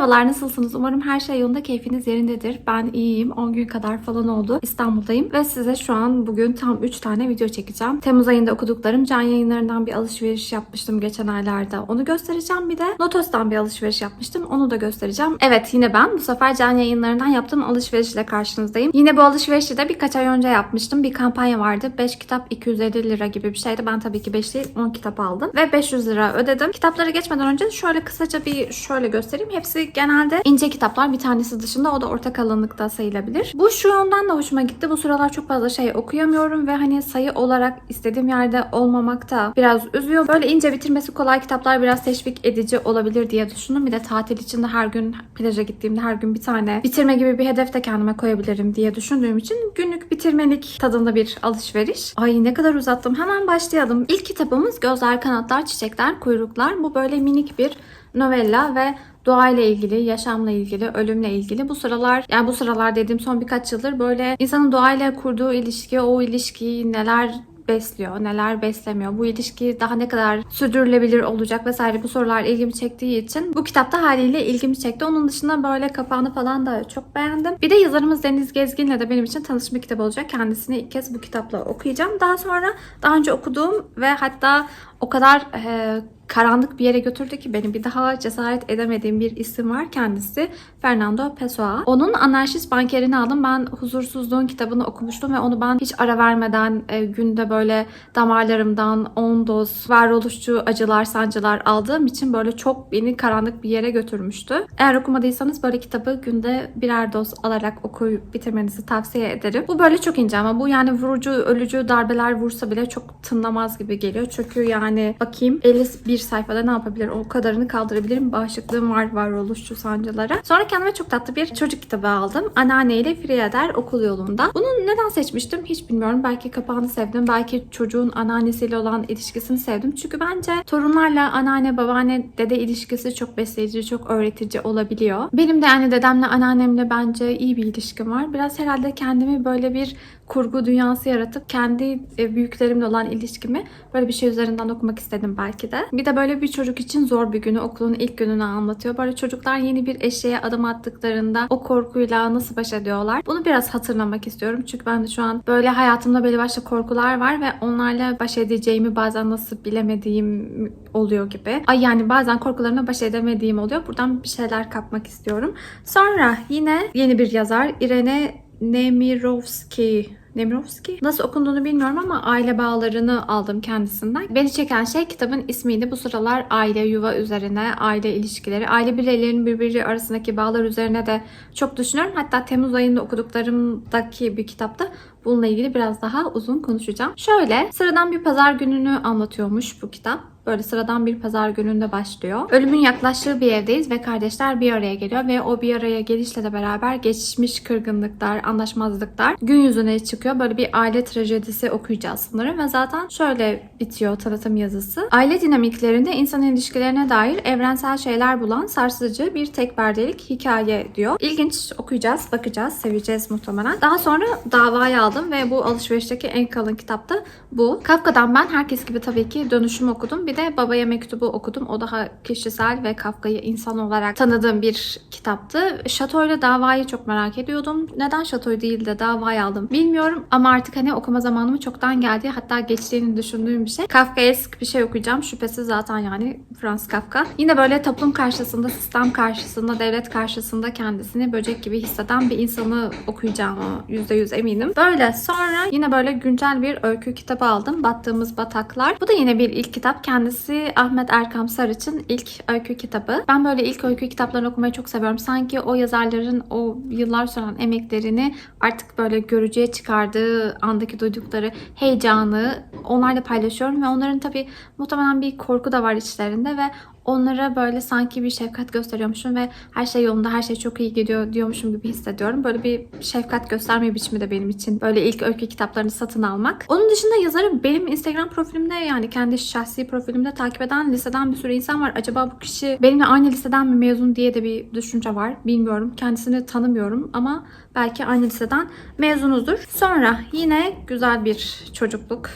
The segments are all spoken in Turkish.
Merhabalar nasılsınız? Umarım her şey yolunda keyfiniz yerindedir. Ben iyiyim. 10 gün kadar falan oldu. İstanbul'dayım ve size şu an bugün tam 3 tane video çekeceğim. Temmuz ayında okuduklarım can yayınlarından bir alışveriş yapmıştım geçen aylarda. Onu göstereceğim. Bir de Lotos'tan bir alışveriş yapmıştım. Onu da göstereceğim. Evet yine ben bu sefer can yayınlarından yaptığım alışverişle karşınızdayım. Yine bu alışverişi de birkaç ay önce yapmıştım. Bir kampanya vardı. 5 kitap 250 lira gibi bir şeydi. Ben tabii ki 5 değil 10 kitap aldım. Ve 500 lira ödedim. Kitaplara geçmeden önce şöyle kısaca bir şöyle göstereyim. Hepsi genelde ince kitaplar. Bir tanesi dışında o da orta kalınlıkta sayılabilir. Bu şu yönden de hoşuma gitti. Bu sıralar çok fazla şey okuyamıyorum ve hani sayı olarak istediğim yerde olmamak da biraz üzüyor. Böyle ince bitirmesi kolay kitaplar biraz teşvik edici olabilir diye düşündüm. Bir de tatil içinde her gün plaja gittiğimde her gün bir tane bitirme gibi bir hedef de kendime koyabilirim diye düşündüğüm için günlük bitirmelik tadında bir alışveriş. Ay ne kadar uzattım. Hemen başlayalım. İlk kitabımız Gözler, Kanatlar, Çiçekler, Kuyruklar. Bu böyle minik bir novella ve doğayla ilgili, yaşamla ilgili, ölümle ilgili bu sıralar yani bu sıralar dediğim son birkaç yıldır böyle insanın doğayla kurduğu ilişki, o ilişkiyi neler besliyor, neler beslemiyor, bu ilişki daha ne kadar sürdürülebilir olacak vesaire bu sorular ilgimi çektiği için bu kitapta haliyle ilgimi çekti. Onun dışında böyle kapağını falan da çok beğendim. Bir de yazarımız Deniz Gezgin'le de benim için tanışma kitabı olacak. Kendisini ilk kez bu kitapla okuyacağım. Daha sonra daha önce okuduğum ve hatta o kadar e, karanlık bir yere götürdü ki beni bir daha cesaret edemediğim bir isim var kendisi Fernando Pessoa. Onun Anarşist Bankerini aldım. Ben Huzursuzluğun kitabını okumuştum ve onu ben hiç ara vermeden e, günde böyle damarlarımdan 10 doz varoluşçu acılar sancılar aldığım için böyle çok beni karanlık bir yere götürmüştü. Eğer okumadıysanız böyle kitabı günde birer doz alarak okuyup bitirmenizi tavsiye ederim. Bu böyle çok ince ama bu yani vurucu, ölücü darbeler vursa bile çok tınlamaz gibi geliyor. Çünkü yani bakayım 51 sayfada ne yapabilir? O kadarını kaldırabilirim. Bağışıklığım var varoluşçu sancılara. Sonra kendime çok tatlı bir çocuk kitabı aldım. Anneanne ile Frieder okul yolunda. Bunu neden seçmiştim hiç bilmiyorum. Belki kapağını sevdim. Belki çocuğun anneannesiyle olan ilişkisini sevdim. Çünkü bence torunlarla anneanne, babaanne, dede ilişkisi çok besleyici, çok öğretici olabiliyor. Benim de yani dedemle, anneannemle bence iyi bir ilişkim var. Biraz herhalde kendimi böyle bir kurgu dünyası yaratıp kendi e, büyüklerimle olan ilişkimi böyle bir şey üzerinden okumak istedim belki de. Bir de böyle bir çocuk için zor bir günü, okulun ilk gününü anlatıyor. Böyle çocuklar yeni bir eşeğe adım attıklarında o korkuyla nasıl baş ediyorlar? Bunu biraz hatırlamak istiyorum. Çünkü ben de şu an böyle hayatımda belli başlı korkular var ve onlarla baş edeceğimi bazen nasıl bilemediğim oluyor gibi. Ay yani bazen korkularımla baş edemediğim oluyor. Buradan bir şeyler kapmak istiyorum. Sonra yine yeni bir yazar Irene Nemirovski Nemirovski. Nasıl okunduğunu bilmiyorum ama aile bağlarını aldım kendisinden. Beni çeken şey kitabın ismiydi. Bu sıralar aile, yuva üzerine, aile ilişkileri, aile bireylerinin birbiri arasındaki bağlar üzerine de çok düşünüyorum. Hatta Temmuz ayında okuduklarımdaki bir kitapta bununla ilgili biraz daha uzun konuşacağım. Şöyle, sıradan bir pazar gününü anlatıyormuş bu kitap. Böyle sıradan bir pazar gününde başlıyor. Ölümün yaklaştığı bir evdeyiz ve kardeşler bir araya geliyor ve o bir araya gelişle de beraber geçmiş kırgınlıklar, anlaşmazlıklar gün yüzüne çıkıyor. Böyle bir aile trajedisi okuyacağız sanırım ve zaten şöyle bitiyor tanıtım yazısı. Aile dinamiklerinde insan ilişkilerine dair evrensel şeyler bulan sarsıcı bir tek perdelik hikaye diyor. İlginç okuyacağız, bakacağız, seveceğiz muhtemelen. Daha sonra davayı aldım ve bu alışverişteki en kalın kitap da bu. Kafka'dan ben herkes gibi tabii ki dönüşüm okudum. Bir de Babaya Mektubu okudum. O daha kişisel ve Kafka'yı insan olarak tanıdığım bir kitaptı. Şatoyla davayı çok merak ediyordum. Neden Şatoy değil de davayı aldım bilmiyorum. Ama artık hani okuma zamanımı çoktan geldi. Hatta geçtiğini düşündüğüm bir şey. Kafkaesk bir şey okuyacağım. Şüphesiz zaten yani Franz Kafka. Yine böyle toplum karşısında, sistem karşısında, devlet karşısında kendisini böcek gibi hisseden bir insanı okuyacağımı %100 eminim. Böyle sonra yine böyle güncel bir öykü kitabı aldım. Battığımız Bataklar. Bu da yine bir ilk kitap. Kendisi Ahmet Erkam Sarıç'ın ilk öykü kitabı. Ben böyle ilk öykü kitaplarını okumayı çok seviyorum. Sanki o yazarların o yıllar süren emeklerini artık böyle görücüye çıkardığı andaki duydukları heyecanı onlarla paylaşıyorum ve onların tabii muhtemelen bir korku da var içlerinde ve onlara böyle sanki bir şefkat gösteriyormuşum ve her şey yolunda, her şey çok iyi gidiyor diyormuşum gibi hissediyorum. Böyle bir şefkat gösterme biçimi de benim için. Böyle ilk öykü kitaplarını satın almak. Onun dışında yazarı benim Instagram profilimde yani kendi şahsi profilimde takip eden liseden bir sürü insan var. Acaba bu kişi benimle aynı liseden mi mezun diye de bir düşünce var. Bilmiyorum. Kendisini tanımıyorum ama belki aynı liseden mezunuzdur. Sonra yine güzel bir çocukluk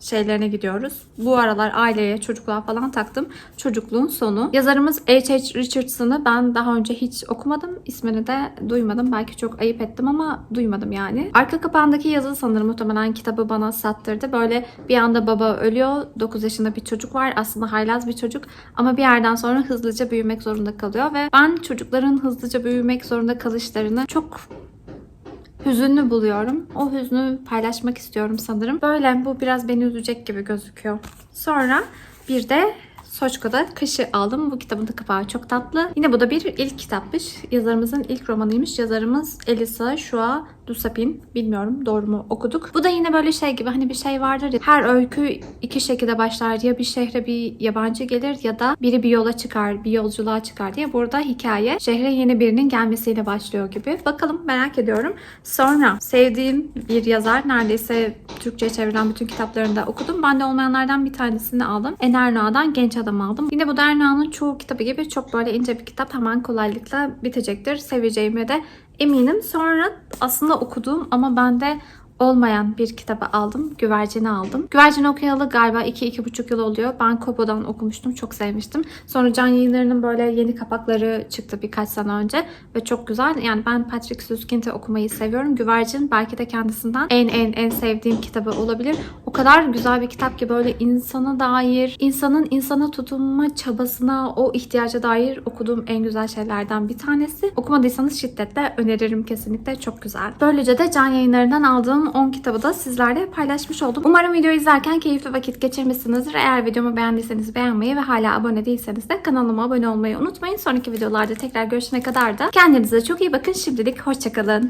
şeylerine gidiyoruz. Bu aralar aileye, çocukluğa falan taktım. Çocukluğun sonu. Yazarımız H.H. Richardson'ı ben daha önce hiç okumadım. İsmini de duymadım. Belki çok ayıp ettim ama duymadım yani. Arka kapağındaki yazı sanırım muhtemelen kitabı bana sattırdı. Böyle bir anda baba ölüyor. 9 yaşında bir çocuk var. Aslında haylaz bir çocuk. Ama bir yerden sonra hızlıca büyümek zorunda kalıyor ve ben çocukların hızlıca büyümek zorunda kalışlarını çok hüzünlü buluyorum. O hüznü paylaşmak istiyorum sanırım. Böyle bu biraz beni üzecek gibi gözüküyor. Sonra bir de Soçko'da Kışı aldım. Bu kitabın da kapağı çok tatlı. Yine bu da bir ilk kitapmış. Yazarımızın ilk romanıymış. Yazarımız Elisa Shua Dusapin. Bilmiyorum doğru mu okuduk. Bu da yine böyle şey gibi hani bir şey vardır ya. Her öykü iki şekilde başlar. Ya bir şehre bir yabancı gelir ya da biri bir yola çıkar, bir yolculuğa çıkar diye. Burada hikaye şehre yeni birinin gelmesiyle başlıyor gibi. Bakalım merak ediyorum. Sonra sevdiğim bir yazar neredeyse Türkçe'ye çevrilen bütün kitaplarını da okudum. Ben de olmayanlardan bir tanesini aldım. Enerna'dan Genç Adam aldım. Yine bu da Erna'nın çoğu kitabı gibi çok böyle ince bir kitap. Hemen kolaylıkla bitecektir. Seveceğime de eminim. Sonra aslında okuduğum ama bende olmayan bir kitabı aldım. Güvercini aldım. Güvercini okuyalı galiba 2-2,5 yıl oluyor. Ben Kobo'dan okumuştum. Çok sevmiştim. Sonra Can Yayınları'nın böyle yeni kapakları çıktı birkaç sene önce. Ve çok güzel. Yani ben Patrick Süskind'i okumayı seviyorum. Güvercin belki de kendisinden en en en sevdiğim kitabı olabilir. O kadar güzel bir kitap ki böyle insana dair, insanın insana tutunma çabasına, o ihtiyaca dair okuduğum en güzel şeylerden bir tanesi. Okumadıysanız şiddetle öneririm kesinlikle. Çok güzel. Böylece de Can Yayınları'ndan aldığım 10 kitabı da sizlerle paylaşmış oldum. Umarım videoyu izlerken keyifli vakit geçirmişsinizdir. Eğer videomu beğendiyseniz beğenmeyi ve hala abone değilseniz de kanalıma abone olmayı unutmayın. Sonraki videolarda tekrar görüşene kadar da kendinize çok iyi bakın. Şimdilik hoşçakalın.